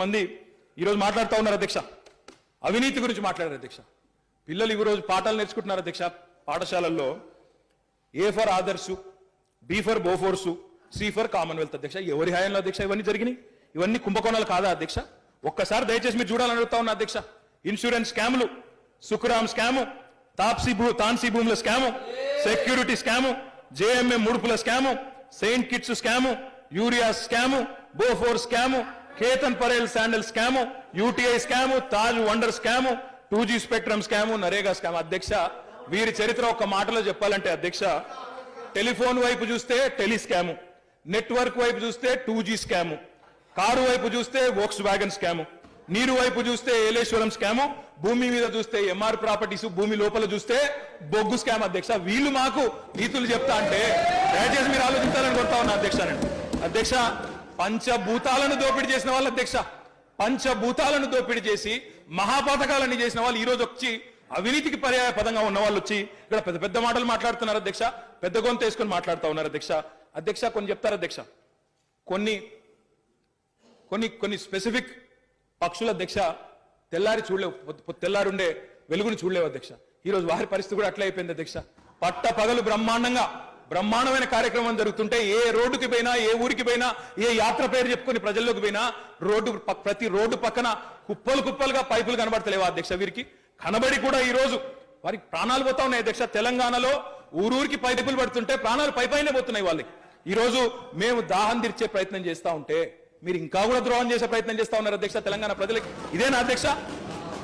మంది ఈరోజు మాట్లాడుతూ ఉన్నారు అధ్యక్ష. అవినీతి గురించి మాట్లాడారు అధ్యక్ష. పిల్లలు ఈరోజు పాఠాలు నేర్చుకుంటున్నారు అధ్యక్ష పాఠశాలల్లో. A for Adarsh B for Bofors C for Commonwealth అధ్యక్ష. ఎవరి హాయంలో అధ్యక్ష ఇవన్నీ జరిగినాయి? ఇవన్నీ కుంభకోణాలు కాదా అధ్యక్ష? ఒక్కసారి దయచేసి మీరు చూడాలని అడుగుతా ఉన్నా అధ్యక్ష. ఇన్సూరెన్స్ స్కాములు సుఖరామ్ స్కాము తాప్సీ భూ తాన్సీ భూముల scam security scam జేఎంఏ ముడుపుల scam Saint Kitts scam urea scam Bofors scam Ketan Parekh scandal scam UTI scam Taj wonder scam two G spectrum scam NREGA scam. అధ్యక్ష వీరి చరిత్ర ఒక మాటలో చెప్పాలంటే అధ్యక్ష టెలిఫోన్ వైపు చూస్తే టెలి స్కాము నెట్వర్క్ వైపు చూస్తే టూ జీ స్కాము కారు వైపు చూస్తే వోక్స్ వ్యాగన్ స్కాము. నీరు వైపు చూస్తే ఏలేశ్వరం స్కాము భూమి మీద చూస్తే ఎంఆర్ ప్రాపర్టీస్ భూమి లోపల చూస్తే బొగ్గు స్కామ్ అధ్యక్ష. వీళ్ళు మాకు నీతులు చెప్తా అంటే దయచేసి మీరు ఆలోచించాలని కొడతా ఉన్నా అధ్యక్ష నేను. అధ్యక్ష పంచభూతాలను దోపిడీ చేసిన వాళ్ళు అధ్యక్ష. పంచభూతాలను దోపిడీ చేసి మహాపథకాలను చేసిన వాళ్ళు ఈ రోజు వచ్చి అవినీతికి పర్యాయ పదంగా ఉన్న వాళ్ళు వచ్చి ఇక్కడ పెద్ద పెద్ద మాటలు మాట్లాడుతున్నారు అధ్యక్ష. పెద్ద గొంతు వేసుకొని మాట్లాడుతూ ఉన్నారు అధ్యక్ష. అధ్యక్ష కొన్ని చెప్తారు అధ్యక్ష? కొన్ని కొన్ని కొన్ని స్పెసిఫిక్ పక్షుల అధ్యక్ష తెల్లారి చూడలేవు తెల్లారుండే వెలుగుని చూడలేవు అధ్యక్ష. ఈరోజు వారి పరిస్థితి కూడా అట్లా అయిపోయింది అధ్యక్ష. పట్ట పగలు బ్రహ్మాండంగా బ్రహ్మాండమైన కార్యక్రమం జరుగుతుంటే ఏ రోడ్డుకి పోయినా ఏ ఊరికి పోయినా ఏ యాత్ర పేరు చెప్పుకొని ప్రజల్లోకి పోయినా రోడ్డు ప్రతి రోడ్డు పక్కన కుప్పలు కుప్పలుగా పైపులు కనబడతలేవా అధ్యక్ష వీరికి. కనబడి కూడా ఈ రోజు వారికి ప్రాణాలు పోతా ఉన్నాయి అధ్యక్ష. తెలంగాణలో ఊరూరికి పైపులు పడుతుంటే ప్రాణాలు పైపైనే పోతున్నాయి వాళ్ళకి. ఈరోజు మేము దాహం తీర్చే ప్రయత్నం చేస్తా ఉంటే మీరు ఇంకా కూడా ద్రోహం చేసే ప్రయత్నం చేస్తా ఉన్నారు అధ్యక్ష తెలంగాణ ప్రజలకి. ఇదేనా అధ్యక్ష?